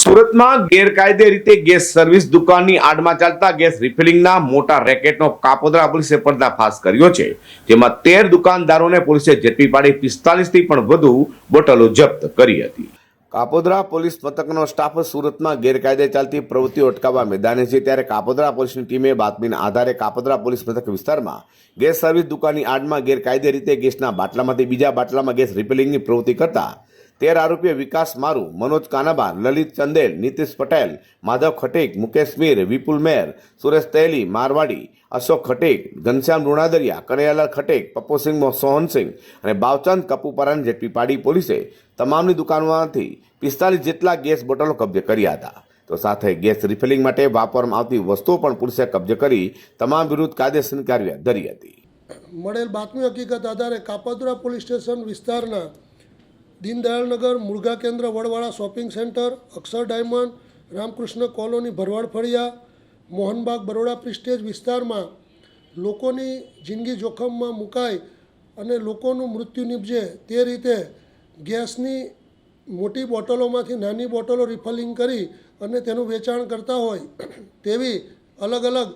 સુરતમાં ગેરકાયદે રીતે ગેસ સર્વિસ દુકાનની આડમાં ચાલતા ગેસ રિફિલિંગના મોટા રેકેટનો કાપોદરા પોલીસે પર્દાફાશ કર્યો છે, જેમાં તેર દુકાનદારોને પોલીસે ઝડપી પાડી પિસ્તાલીસથી પણ વધુ બોટલો જપ્ત કરી હતી. કાપોદરા પોલીસ મથકનો સ્ટાફ સુરતમાં ગેરકાયદે ચાલતી પ્રવૃત્તિઓ અટકાવવા મેદાને છે, ત્યારે કાપોદરા પોલીસની ટીમે બાતમીના આધારે કાપોદરા પોલીસ મથક વિસ્તારમાં ગેસ સર્વિસ દુકાનની આડમાં ગેરકાયદે રીતે ગેસના બાટલામાંથી બીજા બાટલામાં ગેસ રિફિલિંગની પ્રવૃત્તિ કરતા તેર આરોપીઓ વિકાસ મારુ, મનોજ કાનાબા, લલિત ચંદેલ, નીતિશ પટેલ, માધવ ખટીક, મુકેશ મીર, વિપુલ મેર, સુરેશ તૈલી, મારવાડી, અશોક ખટીક, ઘનશ્યામ લુણાદરિયા કનૈયાલાલ ખટીક, પપ્પુસિંહ સોહનસિંહ અને બાવચંદ કપુપરાને ઝડપી પાડી પોલીસે તમામની દુકાનોમાંથી પિસ્તાલીસ જેટલા ગેસ બોટલો કબજે કર્યા હતા. તો સાથે ગેસ રિફિલિંગ માટે વાપરવામાં આવતી વસ્તુઓ પણ પોલીસે કબજે કરી તમામ વિરુદ્ધ કાયદેસરની કાર્યવાહી ધરી હતી. મળેલ બાતમી હકીકત આધારે કાપોદ્રા પોલીસ સ્ટેશન વિસ્તારના દીનદયાળનગર, મુર્ગા કેન્દ્ર, Vadvala shopping centre, Akshar diamond, Ramkrishna colony, Bharwad ફળિયા, Mohanbag, Baroda prestige વિસ્તારમાં લોકોની જિંદગી જોખમમાં મુકાય અને લોકોનું મૃત્યુ નીપજે તે રીતે ગેસની મોટી બોટલોમાંથી નાની બોટલો રિફલિંગ કરી અને તેનું વેચાણ કરતા હોય તેવી અલગ અલગ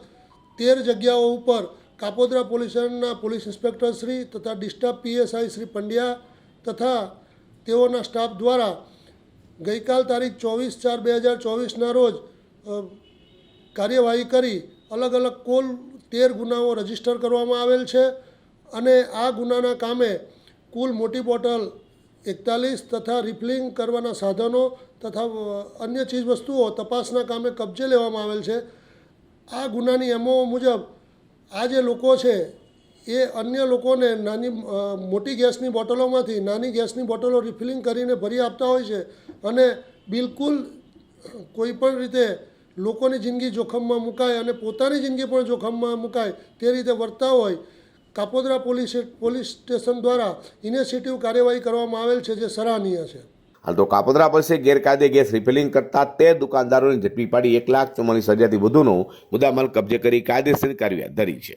તેર જગ્યાઓ ઉપર Kapodra police police inspector Shri તથા ડિસ્ટર્બ પીએસઆઈ શ્રી પંડ્યા તથા તેઓના સ્ટાફ દ્વારા ગઈકાલ તારીખ ચોવીસ ચાર બે હજાર ચોવીસના રોજ કાર્યવાહી કરી અલગ અલગ કુલ તેર ગુનાઓ રજિસ્ટર કરવામાં આવેલ છે અને આ ગુનાના કામે કુલ મોટી બોટલ એકતાલીસ તથા રિફિલિંગ કરવાના સાધનો તથા અન્ય ચીજવસ્તુઓ તપાસના કામે કબજે લેવામાં આવેલ છે. આ ગુનાની એમઓ મુજબ આ જે લોકો છે એ અન્ય લોકોને નાની મોટી ગેસની બોટલોમાંથી નાની ગેસની બોટલો રિફિલિંગ કરીને ભરી આપતા હોય છે અને બિલકુલ કોઈ પણ રીતે લોકોની જિંદગી જોખમમાં મુકાય અને પોતાની જિંદગી પણ જોખમમાં મુકાય તે રીતે વર્તા હોય, કાપોદરા પોલીસ પોલીસ સ્ટેશન દ્વારા ઇનિશિયેટિવ કાર્યવાહી કરવામાં આવેલ છે જે સરાહનીય છે. હાલ તો કાપોદરા પોલીસે ગેરકાયદે ગેસ રિફિલિંગ કરતા તે દુકાનદારોને ઝડપી પાડી એક લાખ ચુમ્માલીસ હજારથી વધુનો મુદ્દામાલ કબજે કરી કાયદેસર કાર્યવાહી ધરી છે.